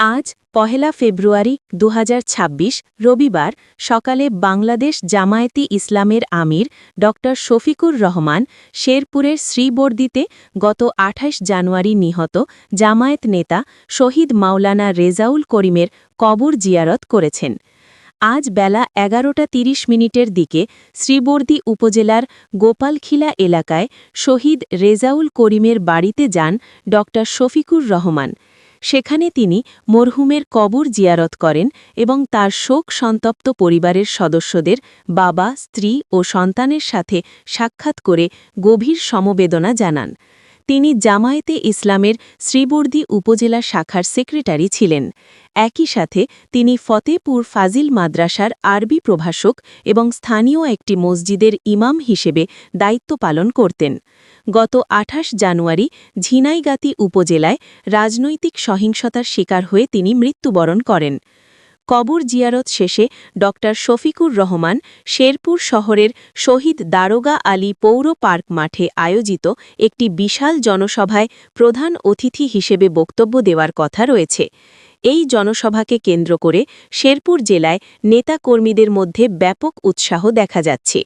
আজ, পহেলা ফেব্রুয়ারি দু হাজার ছাব্বিশ, রবিবার, সকালে বাংলাদেশ জামায়াতি ইসলামের আমির ড. শফিকুর রহমান শেরপুরের শ্রীবর্দিতে গত ২৮ জানুয়ারি নিহত জামায়াত নেতা শহীদ মাওলানা রেজাউল করিমের কবর জিয়ারত করেছেন। আজ বেলা এগারোটা তিরিশ মিনিটের দিকে শ্রীবর্দী উপজেলার গোপালখিলা এলাকায় শহীদ রেজাউল করিমের বাড়িতে যান ড. শফিকুর রহমান। সেখানে তিনি মরহুমের কবর জিয়ারত করেন এবং তার শোক সন্তপ্ত পরিবারের সদস্যদের বাবা, স্ত্রী ও সন্তানের সাথে সাক্ষাৎ করে গভীর সমবেদনা জানান। তিনি জামায়েতে ইসলামের শ্রীবর্দী উপজেলা শাখার সেক্রেটারি ছিলেন। একই সাথে তিনি ফতেপুর ফাজিল মাদ্রাসার আরবি প্রভাষক এবং স্থানীয় একটি মসজিদের ইমাম হিসেবে দায়িত্ব পালন করতেন। গত আঠাশ জানুয়ারি ঝিনাইগাতি উপজেলায় রাজনৈতিক সহিংসতার শিকার হয়ে তিনি মৃত্যুবরণ করেন। কবর জিয়ারত শেষে ড শফিকুর রহমান শেরপুর শহরের শহীদ দারোগা আলী পৌর পার্ক মাঠে আয়োজিত একটি বিশাল জনসভায় প্রধান অতিথি হিসেবে বক্তব্য দেওয়ার কথা রয়েছে। এই জনসভাকে কেন্দ্র করে শেরপুর জেলায় নেতাকর্মীদের মধ্যে ব্যাপক উৎসাহ দেখা যাচ্ছে।